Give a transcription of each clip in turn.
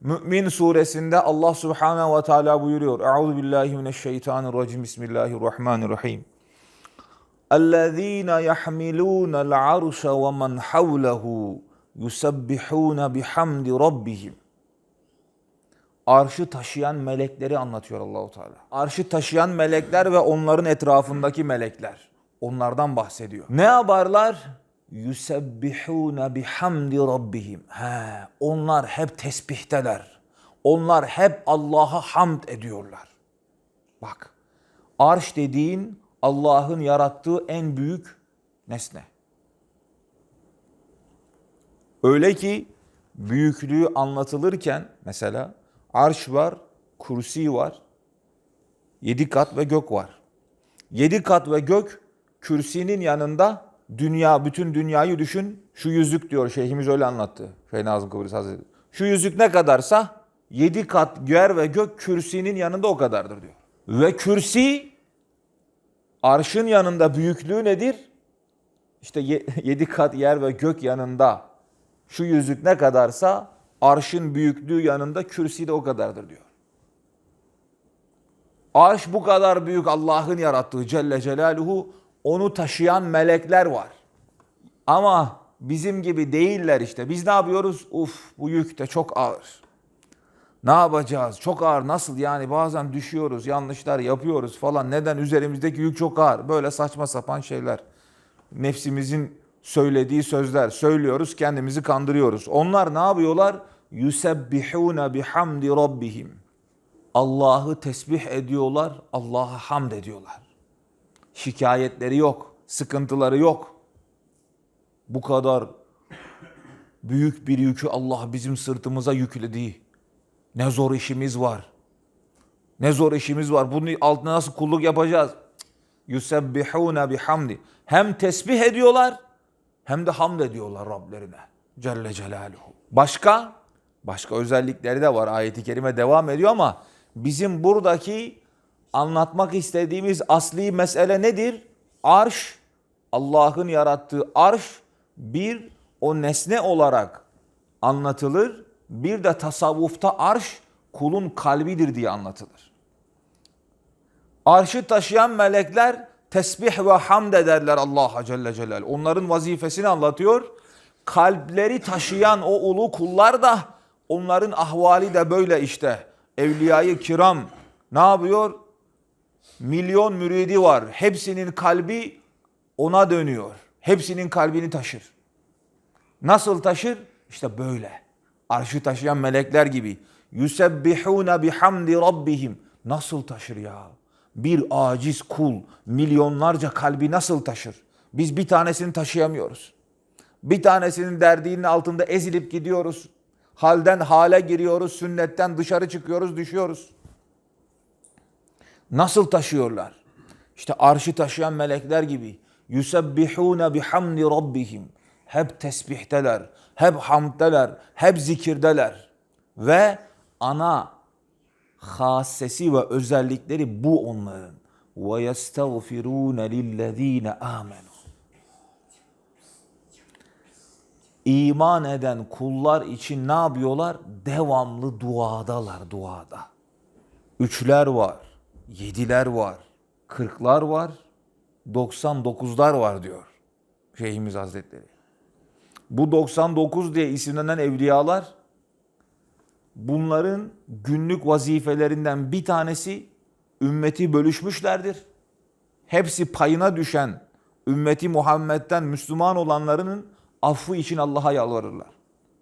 Mü'min suresinde Allah subhanehu ve teala buyuruyor. Euzu billahi mineşşeytanirracim. Bismillahirrahmanirrahim. اَلَّذ۪ينَ يَحْمِلُونَ الْعَرْشَ وَمَنْ حَوْلَهُ يُسَبِّحُونَ بِحَمْدِ رَبِّهِمْ Arşı taşıyan melekleri anlatıyor Allahu Teala. Arşı taşıyan melekler ve onların etrafındaki melekler. Onlardan bahsediyor. Ne yaparlar? Yusebbihune bihamdi rabbihim. He, onlar hep tesbihteler. Onlar hep Allah'a hamd ediyorlar. Bak, arş dediğin Allah'ın yarattığı en büyük nesne. Öyle ki büyüklüğü anlatılırken mesela arş var, kursi var, yedi kat ve gök var. Yedi kat ve gök kürsinin yanında dünya, bütün dünyayı düşün. Şu yüzük diyor şeyhimiz öyle anlattı. Şeyh Nazım Kıbrıs Hazretleri. Şu yüzük ne kadarsa yedi kat yer ve gök kürsinin yanında o kadardır diyor. Ve kürsi arşın yanında büyüklüğü nedir? İşte ye- yedi kat yer ve gök yanında şu yüzük ne kadarsa arşın büyüklüğü yanında kürsi de o kadardır diyor. Arş bu kadar büyük Allah'ın yarattığı Celle Celaluhu onu taşıyan melekler var. Ama bizim gibi değiller işte. Biz ne yapıyoruz? Uf bu yük de çok ağır. Ne yapacağız? Çok ağır. Nasıl yani bazen düşüyoruz, yanlışlar yapıyoruz falan. Neden? Üzerimizdeki yük çok ağır. Böyle saçma sapan şeyler. Nefsimizin söylediği sözler. Söylüyoruz, kendimizi kandırıyoruz. Onlar ne yapıyorlar? Yusebbihune bihamdi rabbihim. Allah'ı tesbih ediyorlar, Allah'a hamd ediyorlar. Şikayetleri yok, sıkıntıları yok. Bu kadar büyük bir yükü Allah bizim sırtımıza yükledi. Ne zor işimiz var. Ne zor işimiz var. Bunun altına nasıl kulluk yapacağız? Yusebbihune bihamdi. Hem tesbih ediyorlar hem de hamd ediyorlar Rablerine. Celle Celaluhu. Başka? Başka özellikleri de var. Ayeti kerime devam ediyor ama bizim buradaki anlatmak istediğimiz asli mesele nedir? Arş, Allah'ın yarattığı arş bir o nesne olarak anlatılır. Bir de tasavvufta arş kulun kalbidir diye anlatılır. Arşı taşıyan melekler tesbih ve hamd ederler Allah'a Celle Celal. Onların vazifesini anlatıyor. Kalpleri taşıyan o ulu kullar da onların ahvali de böyle işte. Evliyayı kiram ne yapıyor? Milyon müridi var. Hepsinin kalbi ona dönüyor. Hepsinin kalbini taşır. Nasıl taşır? İşte böyle. Arşı taşıyan melekler gibi. Yusebbihune bihamdi rabbihim. Nasıl taşır ya? Bir aciz kul milyonlarca kalbi nasıl taşır? Biz bir tanesini taşıyamıyoruz. Bir tanesinin derdinin altında ezilip gidiyoruz. Halden hale giriyoruz, sünnetten dışarı çıkıyoruz, düşüyoruz. Nasıl taşıyorlar? İşte arşı taşıyan melekler gibi. Yusebbihune bihamdi rabbihim. Hep tesbihteler, hep hamddeler, hep zikirdeler. Ve ana hassesi ve özellikleri bu onların. Ve yestağfirûne lillezîne âmenû. İman eden kullar için ne yapıyorlar? Devamlı duadalar, duada. Üçler var, yediler var, kırklar var, 99'lar var diyor Şeyhimiz Hazretleri. Bu 99 diye isimlenen evliyalar bunların günlük vazifelerinden bir tanesi ümmeti bölüşmüşlerdir. Hepsi payına düşen ümmeti Muhammed'den Müslüman olanlarının affı için Allah'a yalvarırlar.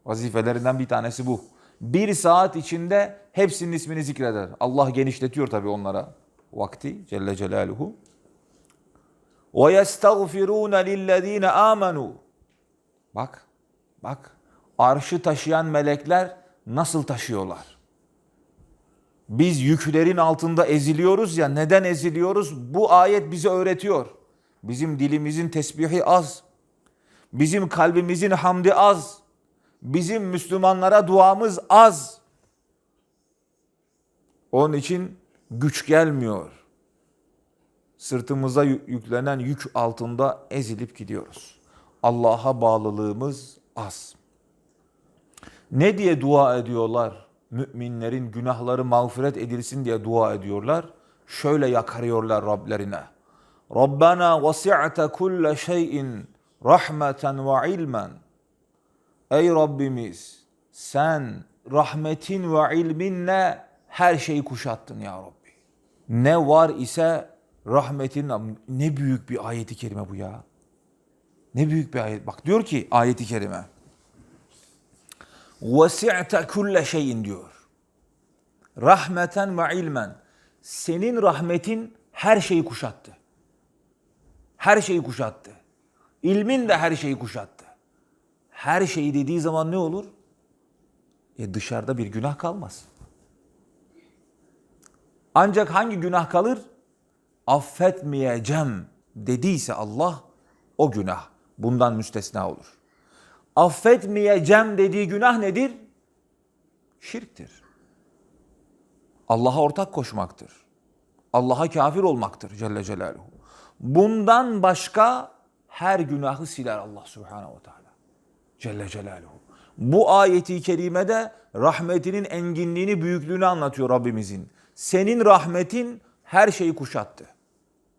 Vazifelerinden bir tanesi bu Bir saat içinde hepsinin ismini zikreder. Allah genişletiyor tabii onlara vakti Celle Celaluhu. وَيَسْتَغْفِرُونَ لِلَّذ۪ينَ آمَنُوا Bak, bak. Arşı taşıyan melekler nasıl taşıyorlar? Biz yüklerin altında eziliyoruz ya. Neden eziliyoruz? Bu ayet bize öğretiyor. Bizim dilimizin tesbihi az. Bizim kalbimizin hamdi az. Bizim Müslümanlara duamız az. Onun için güç gelmiyor. Sırtımıza yü- yüklenen yük altında ezilip gidiyoruz. Allah'a bağlılığımız az. Ne diye dua ediyorlar müminlerin günahları mağfiret edilsin diye dua ediyorlar. Şöyle yakarıyorlar Rablerine. Rabbena vasi'te kulle şeyin rahmeten ve ilmen. Ey Rabbimiz sen rahmetin ve ilminle her şeyi kuşattın ya Rabbi. Ne var ise rahmetin ne büyük bir ayeti kerime bu ya. Ne büyük bir ayet. Bak diyor ki ayeti kerime. Vesi'te kulle şeyin diyor. Rahmeten ve ilmen. Senin rahmetin her şeyi kuşattı. Her şeyi kuşattı. İlmin de her şeyi kuşattı. Her şeyi dediği zaman ne olur? E dışarıda bir günah kalmaz. Ancak hangi günah kalır? Affetmeyeceğim dediyse Allah o günah bundan müstesna olur. Affetmeyeceğim dediği günah nedir? Şirktir. Allah'a ortak koşmaktır. Allah'a kafir olmaktır Celle Celaluhu. Bundan başka her günahı siler Allah Subhanahu ve Teala. Celle Celaluhu. Bu ayeti kerimede rahmetinin enginliğini, büyüklüğünü anlatıyor Rabbimizin. Senin rahmetin her şeyi kuşattı.